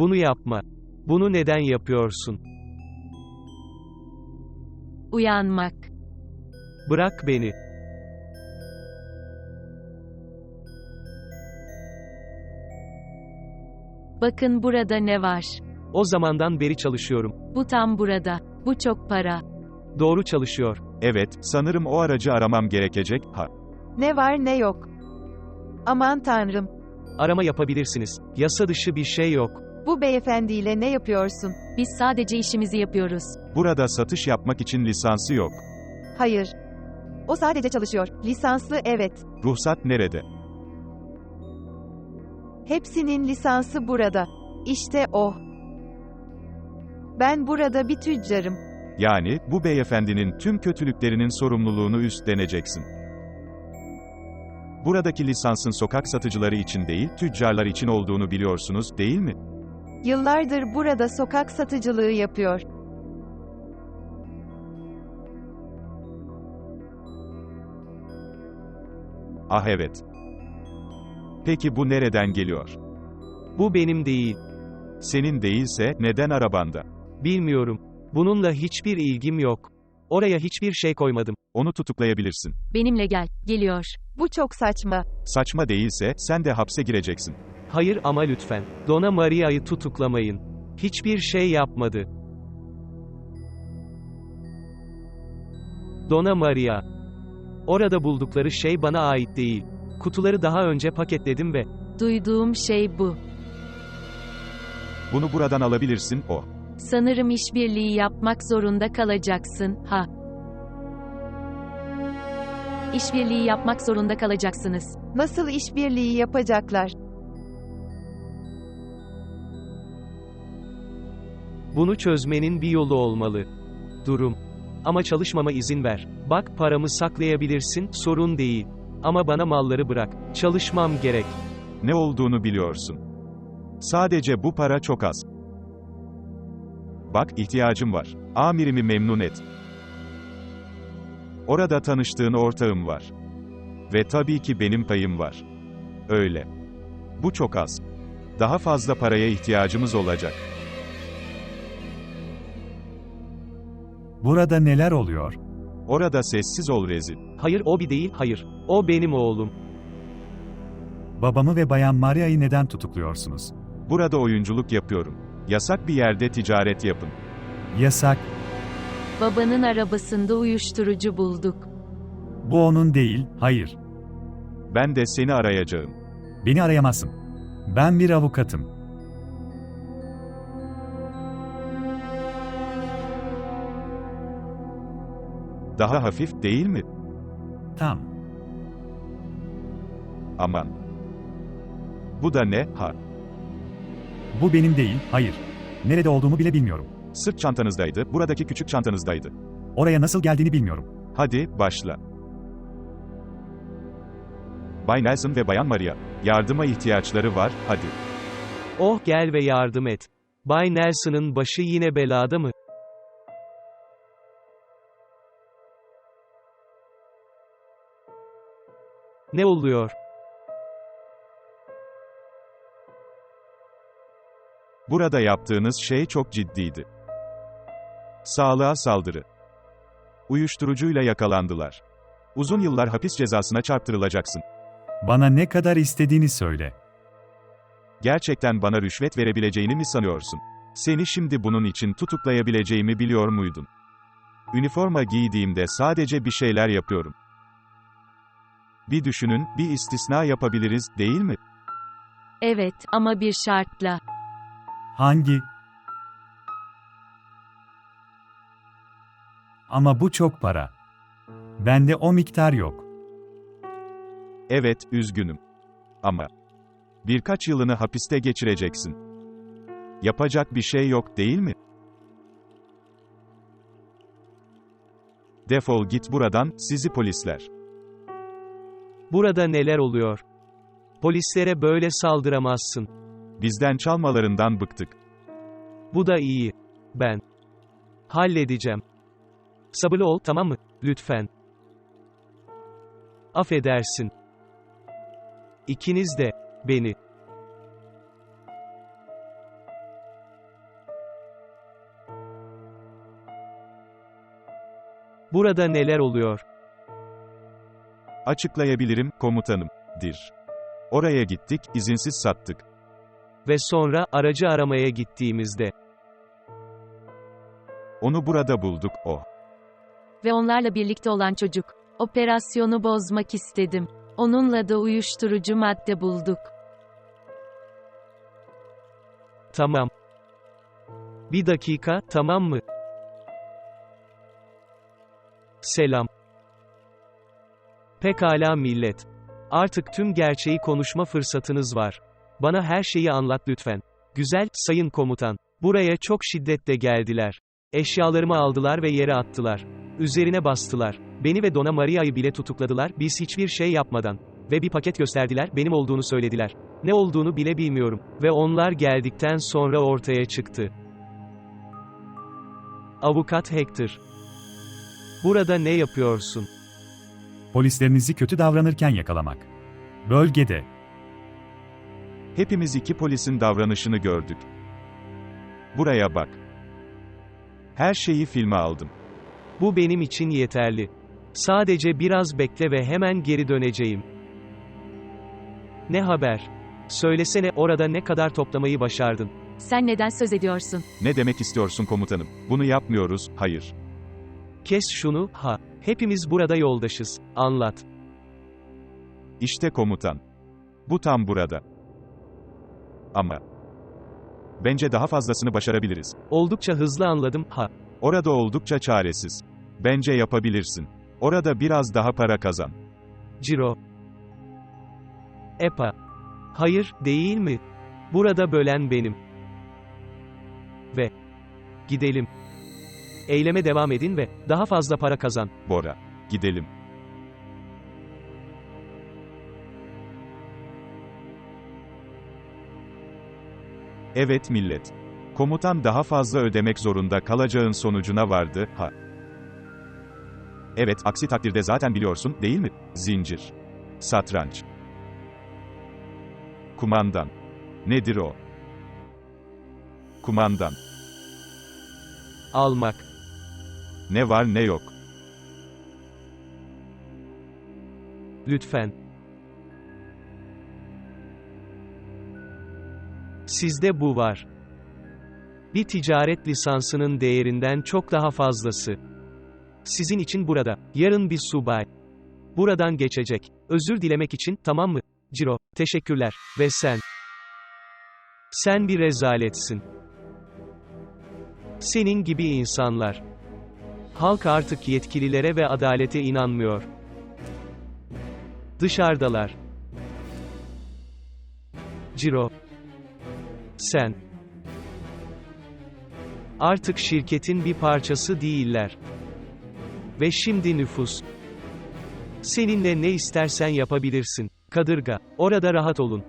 Bunu yapma. Bunu neden yapıyorsun? Uyanmak. Bırak beni. Bakın burada ne var. O zamandan beri çalışıyorum. Bu tam burada. Bu çok para. Doğru çalışıyor. Evet, sanırım o aracı aramam gerekecek. Ha. Ne var ne yok. Aman tanrım. Arama yapabilirsiniz. Yasa dışı bir şey yok. Bu beyefendiyle ne yapıyorsun? Biz sadece işimizi yapıyoruz. Burada satış yapmak için lisansı yok. Hayır. O sadece çalışıyor. Lisanslı evet. Ruhsat nerede? Hepsinin lisansı burada. İşte o. Ben burada bir tüccarım. Yani, bu beyefendinin tüm kötülüklerinin sorumluluğunu üstleneceksin. Buradaki lisansın sokak satıcıları için değil, tüccarlar için olduğunu biliyorsunuz, değil mi? Yıllardır burada sokak satıcılığı yapıyor. Ah evet. Peki bu nereden geliyor? Bu benim değil. Senin değilse, neden arabanda? Bilmiyorum. Bununla hiçbir ilgim yok. Oraya hiçbir şey koymadım. Onu tutuklayabilirsin. Benimle gel. Geliyor. Bu çok saçma. Saçma değilse, sen de hapse gireceksin. Hayır ama lütfen. Dona Maria'yı tutuklamayın. Hiçbir şey yapmadı. Dona Maria. Orada buldukları şey bana ait değil. Kutuları daha önce paketledim ve Duyduğum şey bu. Bunu buradan alabilirsin, o. Sanırım işbirliği yapmak zorunda kalacaksın. Ha. İşbirliği yapmak zorunda kalacaksınız. Nasıl işbirliği yapacaklar? Bunu çözmenin bir yolu olmalı. Durum. Ama çalışmama izin ver. Bak paramı saklayabilirsin, sorun değil. Ama bana malları bırak. Çalışmam gerek. Ne olduğunu biliyorsun. Sadece bu para çok az. Bak, ihtiyacım var. Amirimi memnun et. Orada tanıştığın ortağım var. Ve tabii ki benim payım var. Öyle. Bu çok az. Daha fazla paraya ihtiyacımız olacak. Burada neler oluyor? Orada sessiz ol rezil. Hayır o bir değil, hayır. O benim oğlum. Babamı ve Bayan Maria'yı neden tutukluyorsunuz? Burada oyunculuk yapıyorum. Yasak bir yerde ticaret yapın. Yasak. Babanın arabasında uyuşturucu bulduk. Bu onun değil, hayır. Ben de seni arayacağım. Beni arayamazsın. Ben bir avukatım. Daha hafif değil mi? Tam. Aman. Bu da ne? Ha. Bu benim değil, hayır. Nerede olduğumu bile bilmiyorum. Sırt çantanızdaydı, buradaki küçük çantanızdaydı. Oraya nasıl geldiğini bilmiyorum. Hadi, başla. Bay Nelson ve Bayan Maria, yardıma ihtiyaçları var, hadi. Oh gel ve yardım et. Bay Nelson'ın başı yine belada mı? Ne oluyor? Burada yaptığınız şey çok ciddiydi. Sağlığa saldırı. Uyuşturucuyla yakalandılar. Uzun yıllar hapis cezasına çarptırılacaksın. Bana ne kadar istediğini söyle. Gerçekten bana rüşvet verebileceğini mi sanıyorsun? Seni şimdi bunun için tutuklayabileceğimi biliyor muydun? Üniforma giydiğimde sadece bir şeyler yapıyorum. Bir düşünün, bir istisna yapabiliriz, değil mi? Evet ama bir şartla. Hangi? Ama bu çok para. Bende o miktar yok. Evet, üzgünüm. Ama birkaç yılını hapiste geçireceksin. Yapacak bir şey yok, değil mi? Defol git buradan, sizi polisler. Burada neler oluyor? Polislere böyle saldıramazsın. Bizden çalmalarından bıktık. Bu da iyi. Ben. Halledeceğim. Sabırlı ol, tamam mı? Lütfen. Affedersin. İkiniz de beni Burada neler oluyor? Açıklayabilirim, komutanım. Dir. Oraya gittik, izinsiz sattık. Ve sonra, aracı aramaya gittiğimizde, Onu burada bulduk, o. Ve onlarla birlikte olan çocuk. Operasyonu bozmak istedim. Onunla da uyuşturucu madde bulduk. tamam. Bir dakika, tamam mı? Selam. Pekala millet. Artık tüm gerçeği konuşma fırsatınız var. Bana her şeyi anlat lütfen. Güzel, sayın komutan. Buraya çok şiddetle geldiler. Eşyalarımı aldılar ve yere attılar. Üzerine bastılar. Beni ve Dona Maria'yı bile tutukladılar, biz hiçbir şey yapmadan. Ve bir paket gösterdiler, benim olduğunu söylediler. Ne olduğunu bile bilmiyorum. Ve onlar geldikten sonra ortaya çıktı. Avukat Hector. Burada ne yapıyorsun? Polislerinizi kötü davranırken yakalamak. Bölgede. Hepimiz iki polisin davranışını gördük. Buraya bak. Her şeyi filme aldım. Bu benim için yeterli. Sadece biraz bekle ve hemen geri döneceğim. Ne haber? Söylesene orada ne kadar toplamayı başardın. Sen neden söz ediyorsun? Ne demek istiyorsun komutanım? Bunu yapmıyoruz, hayır. Kes şunu, ha. Hepimiz burada yoldaşız. Anlat. İşte komutan. Bu tam burada. Ama. Bence daha fazlasını başarabiliriz. Oldukça hızlı anladım, ha. Orada oldukça çaresiz. Bence yapabilirsin. Orada biraz daha para kazan. Ciro. Epa. Hayır, değil mi? Burada bölen benim. Ve. Gidelim. Eyleme devam edin ve daha fazla para kazan. Bora. Gidelim. Evet millet. Komutan daha fazla ödemek zorunda kalacağın sonucuna vardı, ha. Evet, aksi takdirde zaten biliyorsun, değil mi? Zincir. Satranç. Kumandan. Nedir o? Kumandan. Almak. Ne var ne yok. Lütfen. Sizde bu var. Bir ticaret lisansının değerinden çok daha fazlası. Sizin için burada, yarın bir subay. Buradan geçecek. Özür dilemek için, tamam mı? Ciro, teşekkürler. Ve sen. Sen bir rezaletsin. Senin gibi insanlar. Halk artık yetkililere ve adalete inanmıyor. Dışarıdalar. Ciro. Sen. Artık şirketin bir parçası değiller. Ve şimdi nüfus. Seninle ne istersen yapabilirsin. Kadırga, orada rahat olun.